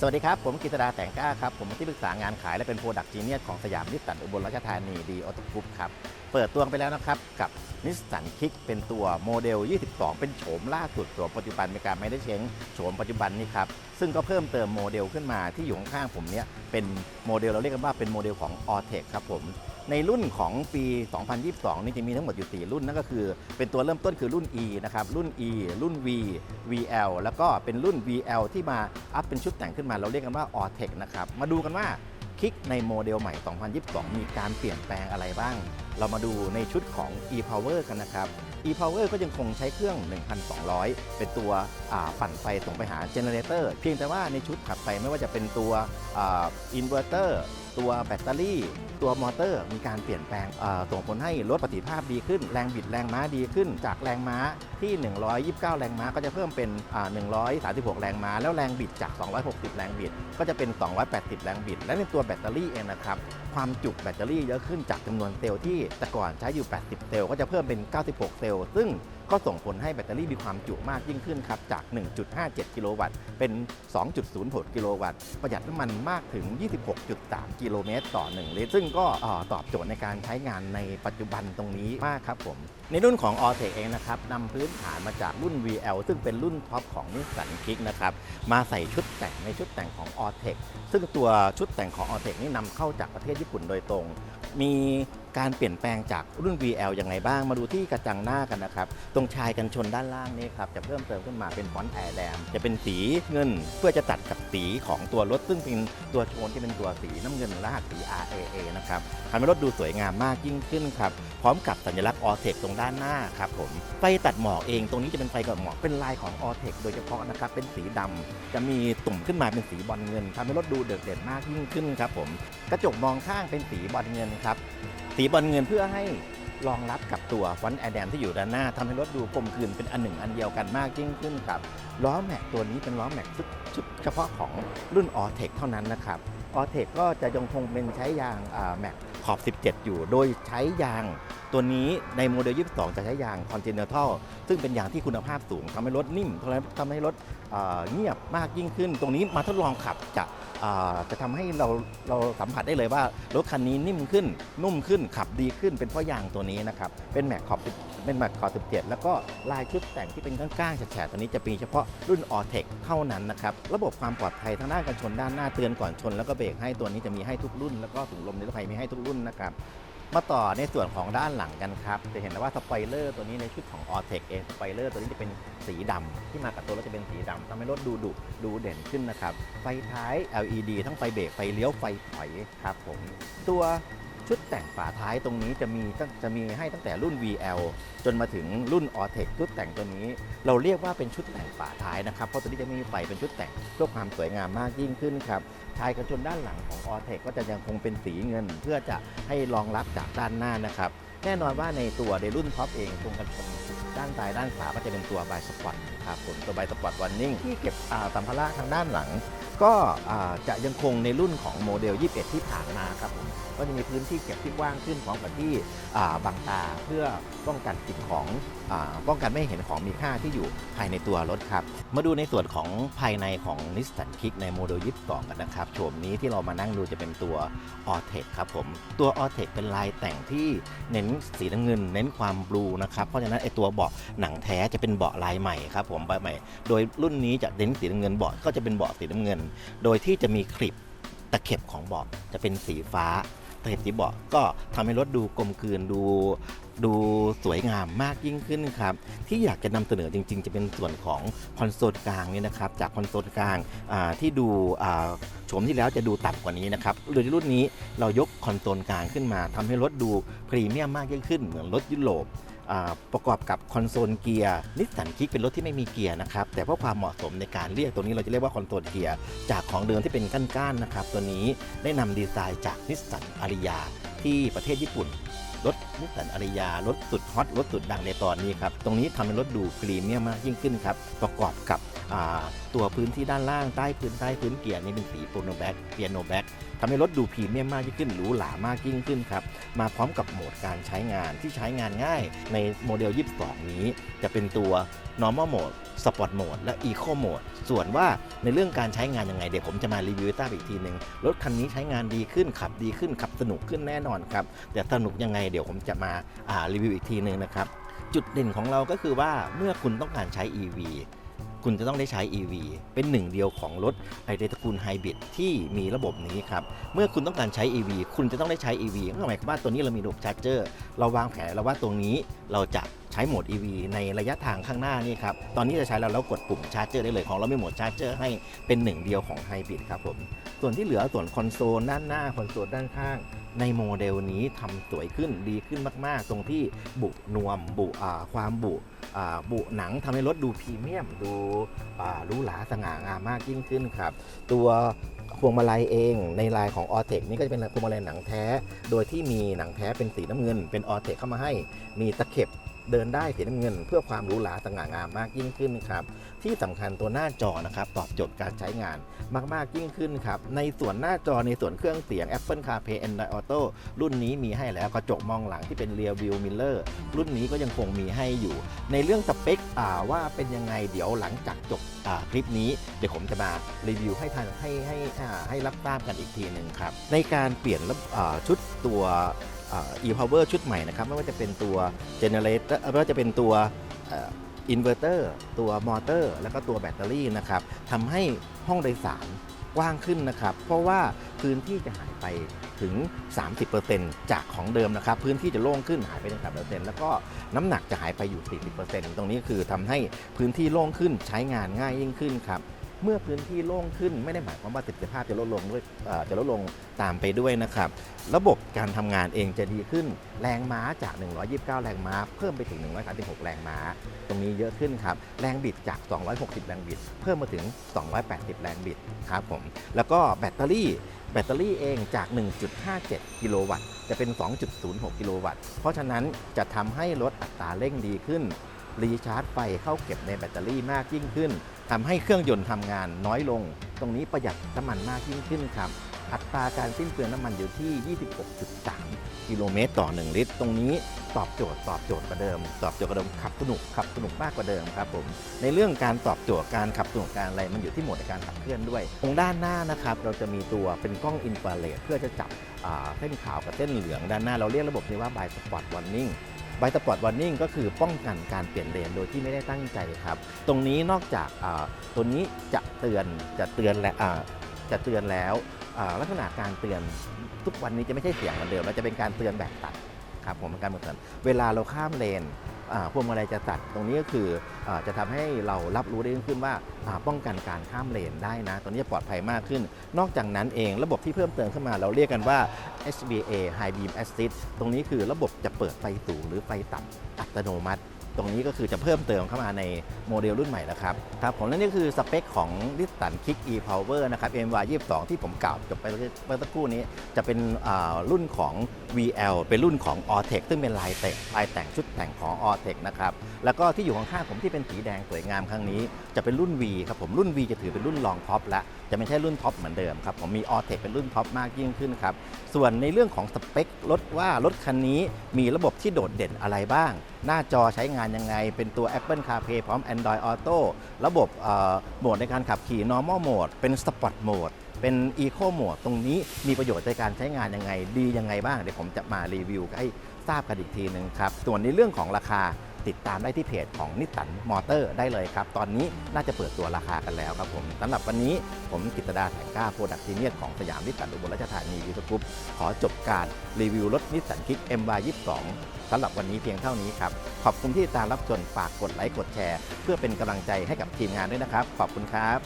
สวัสดีครับ ผมกิตดาแต่งก้าครับ ผมที่ปรึกษางานขายและเป็นโปรดักต์จีเนียของสยามนิสสันอุบลราชธานีดีออโตกรุ๊ปครับ เปิดตัวไปแล้วนะครับ กับนิสสันคิกเป็นตัวโมเดล 22 เป็นโฉมล่าสุดตัวปัจจุบันในการไม่ได้เช้งโฉมปัจจุบันนี้ครับ ซึ่งก็เพิ่มเติมโมเดลขึ้นมาที่อยู่ข้างผมเนี้ยเป็นโมเดลเราเรียกกันว่าเป็นโมเดลของออเทคครับผม ในรุ่นของปี 2022 นี่จะมีทั้งหมดอยู่ 4 รุ่นนั่นก็คือ เป็นตัวเริ่มต้นคือรุ่น E นะครับ รุ่น E รุ่น V VL แล้วก็เป็นรุ่น VL ที่มาอัพเป็นชุดแต่งขึ้นมา เราเรียกกันว่า a l t e c นะครับ มาดูกันว่าคลิกในโมเดลใหม่ 2022 มีการเปลี่ยนแปลงอะไรบ้าง เรามาดูในชุดของ e-power กันนะครับ e-power ก็ยังคงใช้เครื่อง 1,200 เป็นตัวปั่นไฟส่งไปหาเจเนเรเตอร์ เพียงแต่ว่าในชุดถัดไปไม่ว่าจะเป็นตัวอินเวอร์เตอร์ ตัวแบตเตอรี่ตัวมอเตอร์มีการเปลี่ยนแปลงส่งผลให้ลดประสิทธิภาพดีขึ้น แรงบิดแรงม้าดีขึ้น จากแรงม้าที่ 129 แรงม้าก็จะเพิ่มเป็นอ่า136 แรงม้า แล้วแรงบิดจาก 260 แรงบิด ก็จะเป็น 280 แรงบิด และในตัวแบตเตอรี่เองนะครับ ความจุแบตเตอรี่เยอะขึ้นจากจำนวนเซลล์ที่แต่ก่อนใช้อยู่ 80 เซลล์ก็จะเพิ่มเป็น 96 เซลล์ซึ่ง ก็ส่งผลให้แบตเตอรี่มีความจุมากยิ่งขึ้นครับจาก 1.57 กิโลวัตต์ เป็น 2.06 กิโลวัตต์ ประหยัดน้ำมันมากถึง 26.3 กิโลเมตรต่อ 1 ลิตร ซึ่งก็ออตอบโจทย์ในการใช้งานในปัจจุบันตรงนี้มากครับผมในรุ่นของ a l t e c เองนะครับนำพื้นฐานมาจากรุ่น VL ซึ่งเป็นรุ่นท็อปของ Nissan Kick นะครับมาใส่ชุดแต่งในชุดแต่งของ a l t e c ซึ่งตัวชุดแต่งของ a l t e c นี่นำเข้าจากประเทศญี่ปุ่นโดยตรง มีการเปลี่ยนแปลงจากรุ่น VL ยังไงบ้าง มาดูที่กระจังหน้ากันนะครับ ตรงชายกันชนด้านล่างนี้ครับจะเพิ่มเติมขึ้นมาเป็นฟอนต์แอร์แดมจะเป็นสีเงินเพื่อจะตัดกับสีของตัวรถ ซึ่งเป็นตัวโทนที่เป็นตัวสีน้ำเงินลากสี RAA นะครับทำให้รถดูสวยงามมากยิ่งขึ้นครับพร้อมกับสัญลักษณ์ a l t e c ตรงด้านหน้าครับผมไฟตัดหมอกเองตรงนี้จะเป็นไฟกับหมอกเป็นลายของ a l t e c โดยเฉพาะนะครับเป็นสีดำจะมีตุ่มขึ้นมาเป็นสีบอลเงินทำให้รถดูเด่นเด่นมากยิ่งขึ้นครับผมกระจกมองข้างเป็นสีบอลเงินครับสีบอลเงินเพื่อให้รองรับกับตัวฟอนต์แอร์แดมที่อยู่ด้านหน้าทำให้รถดูกลมกลืนเป็นอันหนึ่งอันเดียวกันมากยิ่งขึ้นครับล้อแม็กตัวนี้เป็นล้อแม็กชุดเฉพาะของรุ่น a l t e c เท่านั้นนะครับ a l t e c ก็จะยังคงเป็นใช้ยางแม็กขอบ 17 อยู่ โดยใช้ยาง ตัวนี้ในโมเดล 22 จะใช้ยาง Continental ซึ่งเป็นยางที่คุณภาพสูงทำให้รถนิ่มทำให้ทำให้รถเงียบมากยิ่งขึ้น ตรงนี้มาทดลองขับจะจะทำให้เราเราสัมผัสได้เลยว่ารถคันนี้นิ่มขึ้น นุ่มขึ้นขับดีขึ้นเป็นเพราะยางตัวนี้นะครับ เป็นแม็กขอบเป็นแม็กขอบ17 แล้วก็ลายชุดแต่งที่เป็นก้างๆแฉะๆตัวนี้จะมีเฉพาะรุ่น a l t e c เท่านั้นนะครับ ระบบความปลอดภัยทางด้านการชนด้านหน้าเตือนก่อนชน แล้วก็เบรกให้ตัวนี้จะมีให้ทุกรุ่น แล้วก็ถุงลมนิรภัยมีให้ทุกรุ่นนะครับ มาต่อในส่วนของด้านหลังกันครับ จะเห็นได้ว่าสปอยเลอร์ตัวนี้ในชุดของ a l t e c เองสปอยเลอร์ตัวนี้จะเป็นสีดำที่มากับตัวรถจะเป็นสีดำทำให้รถดูดุดูเด่นขึ้นนะครับ ไฟท้าย LED ทั้งไฟเบรกไฟเลี้ยวไฟถอยครับผมตัว ชุดแต่งฝาท้ายตรงนี้จะมีตั้งจะมีให้ตั้งแต่รุ่น VL จนมาถึงรุ่น a l t e c ชุดแต่งตัวนี้ เราเรียกว่าเป็นชุดแต่งฝาท้ายนะครับ เพราะตัวนี้จะมีไฟเป็นชุดแต่งเพื่อความสวยงามมากยิ่งขึ้นครับชายกระชนด้านหลังของ a l t e c ก็จะยังคงเป็นสีเงิน เพื่อจะให้รองรับจากด้านหน้านะครับ แน่นอนว่าในตัวในรุ่นท็อปเองตรงกันชน ด้านซ้ายด้านขวาก็จะเป็นตัวบายสปอตครับผมตัวบายสปอตวันนิ่งที่เก็บสัมภาระทางด้านหลัง ก็จะยังคงในรุ่นของโมเดล 21 ที่ผ่านมาครับผมก็จะมีพื้นที่เก็บที่กว้างขึ้นพร้อมกับที่อ่าบังตาเพื่อป้องกันสิ่งของอป้องกันไม่ให้เห็นของมีค่าที่อยู่ภายในตัวรถครับ มาดูในส่วนของภายในของ Nissan Kick ในโมเดล22กันนะครับโฉมนี้ที่เรามานั่งดูจะเป็นตัว a l t e c ครับผม ตัว a l t e c เป็นลายแต่งที่เน้นสีน้ำเงิน เน้นความบลูนะครับเพราะฉะนั้นไอตัวเบาะหนังแท้จะเป็นเบาะลายใหม่ครับผมใบใหม่ โดยรุ่นนี้จะเน้นสีน้ำเงินเบาะก็จะเป็นเบาะสีน้ำเงิน โดยที่จะมีคลิปตะเข็บของเบาะจะเป็นสีฟ้าตะเข็บสีเบาะก็ทำให้รถดูกลมกลืนดูดูสวยงามมากยิ่งขึ้นครับ ที่อยากจะนำเสนอจริง ๆ จะเป็นส่วนของคอนโซลกลางนี่นะครับ จากคอนโซลกลางที่ดูโฉมที่แล้วจะดูต่ำกว่านี้นะครับโดยรุ่นนี้เรายกคอนโซลกลางขึ้นมาทำให้รถดูพรีเมียมมากยิ่งขึ้น เหมือนรถยุโรป ประกอบกับคอนโซลเกียร์นิสสันคิกเป็นรถที่ไม่มีเกียร์นะครับแต่เพื่อความเหมาะสมในการเรียกตัวนี้เราจะเรียกว่าคอนโซลเกียร์จากของเดิมที่เป็นก้านๆนะครับตัวนี้ได้นำดีไซน์จากนิสสันอาริยาที่ประเทศญี่ปุ่นรถนิสสันอาริยารถสุดฮอตรถสุดดังในตอนนี้ครับตรงนี้ทำให้รถดูพรีเมียมมากยิ่งขึ้นครับประกอบกับ ตัวพื้นที่ด้านล่างใต้พื้นใต้พื้นเกียร์นี่เป็นสีโปรโนแบ็กเปียโนแบ็กทำให้รถดูพรีเมียมมากยิ่งขึ้นหรูหรามากยิ่งขึ้นครับ มาพร้อมกับโหมดการใช้งานที่ใช้งานง่ายในโมเดล 22 นี้ จะเป็นตัว normal mode sport mode และ eco mode ส่วนว่าในเรื่องการใช้งานยังไง เดี๋ยวผมจะมารีวิวให้ทราอีกทีหนึ่งรถคันนี้ใช้งานดีขึ้นขับดีขึ้นขับสนุกขึ้นแน่นอนครับแต่สนุกยังไงเดี๋ยวผมจะมาอ่ารีวิวอีกทีหนึ่งนะครับจุดเด่นของเราก็คือว่าเมื่อคุณต้องการใช้ EV คุณจะต้องได้ใช้ EV เป็นหนึ่งเดียวของรถไอเดตระกูลไฮบริดที่มีระบบนี้ครับ เมื่อคุณต้องการใช้ EV คุณจะต้องได้ใช้ EV ก็หมายความว่าตัวนี้เรามีระบบชาร์จเจอร์เราวางแผนแล้วว่าตรงนี้เราจะ ช้โหมด EV ในระยะทางข้างหน้านี่ครับ ตอนนี้จะใช้แล้วเรากดปุ่มชาร์จเจอร์ได้เลยของเราไม่หมดชาร์จเจอร์ให้เป็นหนึ่งเดียวของไฮบริดครับผม ส่วนที่เหลือส่วนคอนโซลด้านหน้าคอนโซลด้านข้างในโมเดลนี้ทำสวยขึ้นดีขึ้นมาก ๆ ตรงที่บุนวมบุความบุบุหนังทำให้รถดูพรีเมียม ดูรูหราสง่างามมากยิ่งขึ้นครับ ตัวพวงมาลัยเองในลายของ o r t e c นี่ก็จะเป็นพวงมาลัยหนังแท้ โดยที่มีหนังแท้เป็นสีน้ำเงิน เป็น o r t e c เข้ามาให้มีตะเข็บ เดินได้สีน้ำเงินเพื่อความหรูหราสง่างามมากยิ่งขึ้นครับที่สำคัญตัวหน้าจอนะครับตอบโจทย์การใช้งานมาก ๆ ยิ่งขึ้นครับในส่วนหน้าจอในส่วนเครื่องเสียง Apple CarPlay Android Auto รุ่นนี้มีให้แล้วกระจกมองหลังที่เป็น Rear View Mirror รุ่นนี้ก็ยังคงมีให้อยู่ ในเรื่องสเปคว่าเป็นยังไงเดี๋ยวหลังจากจบคลิปนี้ เดี๋ยวผมจะมารีวิวให้ทันให้ให้ให้รับทราบกันอีกทีหนึ่งครับในการเปลี่ยนชุดตัว e-power ชุดใหม่นะครับ ไม่ว่าจะเป็นตัว generator เอ่อไม่ว่าจะเป็นตัวอินเวอร์เตอร์ตัวมอเตอร์ แล้วก็ตัวแบตเตอรี่นะครับทำให้ห้องโดยสารกว้างขึ้นนะครับ เพราะว่าพื้นที่จะหายไปถึง 30%จากของเดิมนะครับ พื้นที่จะโล่งขึ้นหายไปถึง30%แล้วก็น้ำหนักจะหายไปอยู่ 40%ตรงนี้คือทำให้พื้นที่โล่งขึ้นใช้งานง่ายยิ่งขึ้นครับ เมื่อพื้นที่โล่งขึ้นไม่ได้หมายความว่าประสิทธิภาพจะลดลงด้วยจะลดลงตามไปด้วยนะครับ ระบบการทำงานเองจะดีขึ้น แรงม้าจาก 129 แรงม้า เพิ่มไปถึง 136 แรงม้า ตรงนี้เยอะขึ้นครับ แรงบิดจาก 260 แรงบิด เพิ่มมาถึง 280 แรงบิดครับผม แล้วก็แบตเตอรี่แบตเตอรี่เองจาก 1.57 กิโลวัตต์ จะเป็น 2.06 กิโลวัตต์ เพราะฉะนั้นจะทำให้ลดอัตราเร่งดีขึ้น รีชาร์จไฟเข้าเก็บในแบตเตอรี่มากยิ่งขึ้นทำให้เครื่องยนต์ทำงานน้อยลง ตรงนี้ประหยัดน้ำมันมากยิ่งขึ้นครับ อัตราการสิ้นเปลืองน้ำมันอยู่ที่ 26.3 กิโลเมตรต่อ 1 ลิตร ตรงนี้ตอบโจทย์ตอบโจทย์กว่าเดิม ตอบโจทย์กว่าเดิมขับสนุกขับสนุกมากกว่าเดิมครับผมในเรื่องการตอบโจทย์การขับสนุกการอะไรมันอยู่ที่โหมดในการขับเคลื่อนด้วย ตรงด้านหน้านะครับเราจะมีตัวเป็นกล้องอินฟราเรดเพื่อจะจับเส้นขาวกับเส้นเหลืองด้านหน้าเราเรียกระบบนี้ว่า by spot warning ไบสปอร์ตวอร์นิ่งก็คือป้องกันการเปลี่ยนเลนโดยที่ไม่ได้ตั้งใจครับ ตรงนี้นอกจากตัวนี้จะเตือนจะเตือนและจะเตือนแล้วลักษณะการเตือนทุกวันนี้จะไม่ใช่เสียงเหมือนเดิมแล้วจะเป็นการเตือนแบบตัดครับผมเป็นการเตือนเวลาเราข้ามเลน พวงมาลัยจะตัดตรงนี้ก็คืออจะทำให้เรารับรู้ได้ขึ้นว่าป้องกันการข้ามเลนได้นะ ตรงนี้ปลอดภัยมากขึ้น นอกจากนั้นเองระบบที่เพิ่มเติมขึ้นมาเราเรียกกันว่า HBA High Beam Assist ตรงนี้คือระบบจะเปิดไฟสูงหรือไฟต่ำอัตโนมัติ ตรงนี้ก็คือจะเพิ่มเติมเข้ามาในโมเดลรุ่นใหม่แล้วครับครับผมและนี่คือสเปคของ n i s s a n Kick e-Power นะครับ MY 22 ที่ผมกล่าวจบไปเมื่อสักครู่นี้ จะเป็นรุ่นของ VL เป็นรุ่นของ o r t e c ซึ่งเป็นลายแต่งลายแต่งชุดแต่งของ o r t e c นะครับแล้วก็ที่อยู่ข้างๆผมที่เป็นสีแดงสวยงามครั้งนี้ จะเป็นรุ่น V ครับผมรุ่น V จะถือเป็นรุ่นรองท็อปละจะไม่ใช่รุ่นท็อปเหมือนเดิมครับผมมี o r t e c เป็นรุ่นท็อปมากยิ่งขึ้นครับส่วนในเรื่องของสเปครถว่ารถคันนี้มีระบบที่โดดเด่นอะไรบ้าง หน้าจอใช้งานยังไง เป็นตัว Apple CarPlay พร้อม Android Auto ระบบโหมดในการขับขี่ normal mode เป็น sport mode เป็น eco mode ตรงนี้มีประโยชน์ในการใช้งานยังไง ดียังไงบ้าง เดี๋ยวผมจะมารีวิวให้ทราบกันอีกทีหนึ่งครับ ส่วนในเรื่องของราคา ติดตามได้ที่เพจของนิสสันมอเตอร์ได้เลยครับ ตอนนี้น่าจะเปิดตัวราคากันแล้วครับผมสำหรับวันนี้ผมกิตดาแสงกล้าโปรดักทีเนียของสยามนิสสันอุบลราชธานียูทูบกรุ๊ปขอจบการรีวิวรถนิสสันคิก MY22 สำหรับวันนี้เพียงเท่านี้ครับ ขอบคุณที่ติดตามรับชมฝากกดไลค์กดแชร์ เพื่อเป็นกำลังใจให้กับทีมงานด้วยนะครับ ขอบคุณครับ